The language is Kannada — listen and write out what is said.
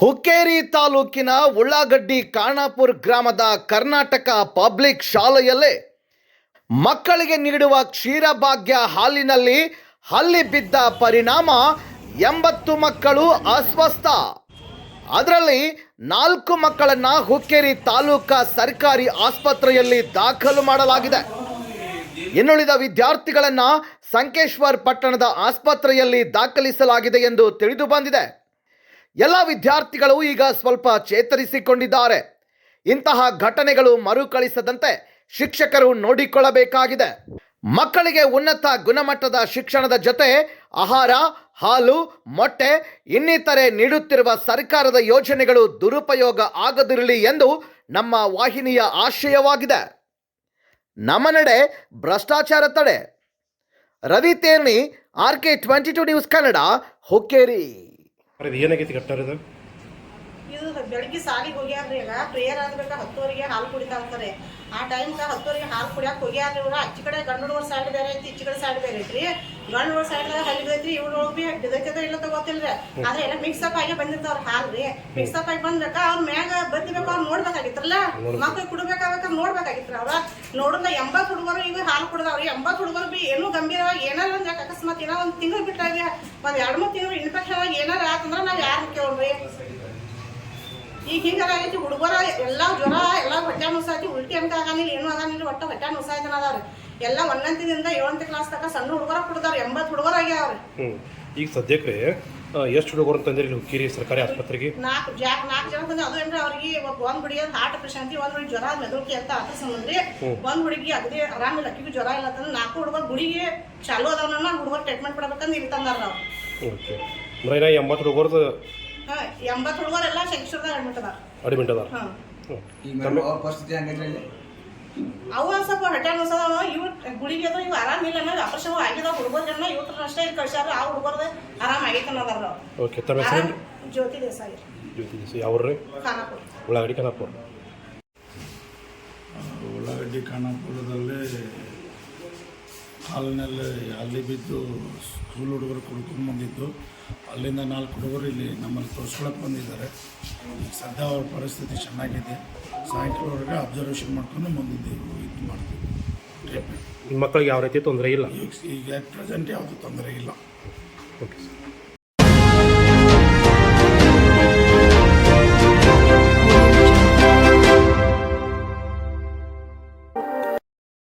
ಹುಕ್ಕೇರಿ ತಾಲೂಕಿನ ಉಳ್ಳಾಗಡ್ಡಿ ಕಾಣಾಪುರ್ ಗ್ರಾಮದ ಕರ್ನಾಟಕ ಪಬ್ಲಿಕ್ ಶಾಲೆಯಲ್ಲೇ ಮಕ್ಕಳಿಗೆ ನೀಡುವ ಕ್ಷೀರಭಾಗ್ಯ ಹಾಲಿನಲ್ಲಿ ಹಲ್ಲಿ ಬಿದ್ದ ಪರಿಣಾಮ ಎಂಬತ್ತು ಮಕ್ಕಳು ಅಸ್ವಸ್ಥ. ಅದರಲ್ಲಿ ನಾಲ್ಕು ಮಕ್ಕಳನ್ನ ಹುಕ್ಕೇರಿ ತಾಲೂಕ ಸರ್ಕಾರಿ ಆಸ್ಪತ್ರೆಯಲ್ಲಿ ದಾಖಲು ಮಾಡಲಾಗಿದೆ. ಇನ್ನುಳಿದ ವಿದ್ಯಾರ್ಥಿಗಳನ್ನ ಸಂಕೇಶ್ವರ್ ಪಟ್ಟಣದ ಆಸ್ಪತ್ರೆಯಲ್ಲಿ ದಾಖಲಿಸಲಾಗಿದೆ ಎಂದು ತಿಳಿದು ಬಂದಿದೆ. ಎಲ್ಲ ವಿದ್ಯಾರ್ಥಿಗಳು ಈಗ ಸ್ವಲ್ಪ ಚೇತರಿಸಿಕೊಂಡಿದ್ದಾರೆ. ಇಂತಹ ಘಟನೆಗಳು ಮರುಕಳಿಸದಂತೆ ಶಿಕ್ಷಕರು ನೋಡಿಕೊಳ್ಳಬೇಕಾಗಿದೆ. ಮಕ್ಕಳಿಗೆ ಉನ್ನತ ಗುಣಮಟ್ಟದ ಶಿಕ್ಷಣದ ಜೊತೆ ಆಹಾರ, ಹಾಲು, ಮೊಟ್ಟೆ, ಇನ್ನಿತರೆ ನೀಡುತ್ತಿರುವ ಸರ್ಕಾರದ ಯೋಜನೆಗಳು ದುರುಪಯೋಗ ಆಗದಿರಲಿ ಎಂದು ನಮ್ಮ ವಾಹಿನಿಯ ಆಶಯವಾಗಿದೆ. ನಮ್ಮ ನಡೆ ಭ್ರಷ್ಟಾಚಾರ ತಡೆ. Ravi Terni, R K twenty two news Kannada, Hukkeri. ಇದು ಏನಾಗೈತಿ ಕಟ್ಟಾರ ಇದು? ಇದು ಬೆಳಗ್ಗೆ ಸಾಲಿಗೆ ಹೋಗ್ಯಾರ್ರಿ ಈಗ ಪ್ರೇಯರ್ ಆದ್ಬೇಕಾ ಹತ್ತುವರೆಗೆ ಹಾಲು ಕುಡಿತಾ ಅಂತಾರೆ ಆ ಟೈಮ್ಗೆ ಹತ್ತುವರಿಗೆ ಹಾಲು ಕುಡಿಯಕ್ಕೆ ಹೋಗ್ಯಾರ್ರಿ ಇವ್ರ ಆಚೆ ಕಡೆ ಗಂಡು ಹುಡುಗರ ಸೈಡ್ ಬೇರೆ ಐತಿ ಈಚೆ ಕಡೆ ಸೈಡ್ ಬೇರೆ ಐತ್ರಿ. ಗಂಡು ಹುಡುಗರ ಹಲಿದೈತ್ರಿ ಹರಿದೈತ್ರಿ ಇವ್ರು ಬಿ ಬಿದೈತದ ಇಲ್ಲ ತಗೋತಿಲ್ರಿ. ಆದ್ರೆ ಎಲ್ಲ ಮಿಕ್ಸ್ ಅಪ್ ಆಗಿ ಬಂದಿರ್ತಾವ್ರ ಹಾಲು ರೀ ಮಿಕ್ಸ್ ಅಪ್ ಆಗಿ ಬಂದ್ಬೇಕಾ ಅವ್ರ ಮ್ಯಾಗ ಬಂದಿಬೇಕು ಅವ್ರು ನೋಡ್ಬೇಕಾಗಿತ್ತಲ್ಲ? ಮಕ್ಳಿಗೆ ಕುಡ್ಬೇಕಾಗ್ಬೇಕಾದ್ರೆ ನೋಡ್ಬೇಕಾಗಿತ್ರ ಅವ್ರ. ನೋಡಿದ್ರೆ ಎಂಬತ್ತು ಹುಡುಗರು ಈಗ ಹಾಲು ಕುಡ್ದಾವ್ರಿ. ಎಂಬತ್ತು ಹುಡುಗರು ಬಿ ಏನೂ ಗಂಭೀರವಾಗಿ ಏನಾರ ಅಂದ್ರೆ ಅಕಸ್ಮಾತ್ ಏನೋ ಒಂದು ತಿಂಗಳು ಬಿಟ್ಟಾಗ ಒಂದ್ ಎರಡು ಮೂರು ತಿಂಗಳು ಇನ್ಫೆಕ್ಷನ್ ಆಗಿ ಏನಾರ ಆತಂದ್ರ ನಾವ್ ಯಾರು ಕೇಳ್ರಿ ಈಗ ಹಿಂಗಾಗೈತಿ ಹುಡುಗರ ಎಲ್ಲ ಜ್ವರ ಎಲ್ಲ ಹೊಟ್ಟೆ ನುಸಾಯ್ತಿ ಉಲ್ಟಿ ಅಂತ ಆಗಿಲ್ಲ ಏನು ಆಗಾನಿಲ್ಲ ಒಟ್ಟು ಹೊಟ್ಟೆ ನುಸಾಯ್ತನ ಅದಾವ್ರಿ ಎಲ್ಲ ಒಂದಂತಿದಿಂದ ಏಳಂತ ಕ್ಲಾಸ್ ತಕ ಸಣ್ಣ ಹುಡುಗರ ಕೊಡ್ತಾರೆ ಎಂಬತ್ತು ಹುಡುಗರ ಆಗ್ಯಾವ್ರಿ ಹ್ಞೂ ಈಗ ಸದ್ಯಕ್ಕೆ ಎಷ್ಟು ಹುಡುಗರು ತಂದಿರಿ ನೀವು ಕಿರಿ ಸರ್ಕಾರಿ ಆಸ್ಪತ್ರೆಗೆ? ನಾಲ್ಕು ಜಾಕ್ ನಾಲ್ಕು ಜನ ತಂದ್ರೆ ಅದು ಏನ್ರಿ ಅವ್ರಿಗೆ ಇವಾಗ ಒಂದ್ ಹುಡುಗಿ ಹಾರ್ಟ್ ಪೇಷಂಟ್ ಒಂದ್ ಹುಡುಗಿ ಜ್ವರ ಮೆದುಳಿಗೆ ಅಂತ ಆತ ಸಂಬಂಧ್ರಿ ಒಂದ್ ಹುಡುಗಿ ಅಗದಿ ಆರಾಮಿಲ್ಲ ಅಕ್ಕಿಗೂ ಜ್ವರ ಇಲ್ಲ ಅಂತಂದ್ರೆ ನಾಲ್ಕು ಹುಡುಗರು ಗುಡಿಗೆ ಚಾಲು ಅದಾವನ್ನ ಹುಡುಗರು ಟ್ರೀಟ್ಮೆಂಟ್ ಮಾಡ್ಬೇಕಂದ್ರೆ ಇಲ್ಲಿ ತಂದಾರ ನಾವು ಓಕೆ. ಅಂದ್ರೆ ಎಂಬತ್ತು ಹುಡುಗರದು ಹಾ ಎಂಬತ್ತು ಹುಡುಗರೆಲ್ಲ ಶಂಕೇಶ್ವರದಾಗ ಅಡ್ಮಿಟ್ ಅದಾರ. ಅಡ್ಮಿಟ್ ಅದಾರ. ಹಾಂ. ಈಗ ಮೇಡಮ್ ಅವ್ರ ಪರಿಸ್ಥಿತಿ ಹಂಗೈತ್ರಿ ಇಲ್ಲಿ ಅವು ಒಂದ್ ಸ್ವಲ್ಪ ಹೊಟ್ಟೆ ನುಸದವ ಇವ್ ಗುಳಿಗೆ ಅದು ಇವ್ ಆರಾಮಿಲ್ಲ ಆಪರೇಷನ್ ಆಗಿದಾವ ಹುಡುಗರ್ಗನ್ನ ಇವತ್ತು ಅಷ್ಟೇ ಕಳ್ಸ್ಯಾರ ಆ ಹುಡುಗರ್ದ ಆರಾಮ ಆಗೈತೆ ಅನ್ನೋದಾರ ಓಕೆ ತಮ್ಮ ಹೆಸರು? ದೇಸಾಯಿ. ಜ್ಯೋತಿ ದೇಸಾಯಿ. ಖಾನಾಪುರ. ಉಳ್ಳಾಗಡ್ಡಿ ಕನಾಪುರ ಉಳ್ಳಾಗಡ್ಡಿ ಖಾನಾಪುರದಲ್ಲಿ ಹಾಲಿನಲ್ಲಿ ಅಲ್ಲಿ ಬಿದ್ದು ಸ್ಕೂಲ್ ಹುಡುಗರು ಕುಡ್ಕೊಂಡು ಬಂದಿದ್ದು. ಅಲ್ಲಿಂದ ನಾಲ್ಕು ಹುಡುಗರು ಇಲ್ಲಿ ನಮ್ಮಲ್ಲಿ ತೋರಿಸ್ಕೊಳಕ್ಕೆ ಬಂದಿದ್ದಾರೆ. ಸದ್ಯ ಅವ್ರ ಪರಿಸ್ಥಿತಿ ಚೆನ್ನಾಗಿದೆ. ಸಾಯಂಕಾಲವರೆಗೆ ಅಬ್ಸರ್ವೇಷನ್ ಮಾಡ್ಕೊಂಡು ಬಂದಿದ್ದೇವೆ ಇದು ಮಾಡ್ತೀವಿ. ಟ್ರೀಟ್ಮೆಂಟ್ ನಿಮ್ಮ ಮಕ್ಕಳಿಗೆ ಯಾವ ರೀತಿ ತೊಂದರೆ ಇಲ್ಲ? ಈಗ ಈಗ ಪ್ರೆಸೆಂಟ್ ಯಾವುದೂ ತೊಂದರೆ ಇಲ್ಲ. Okay sir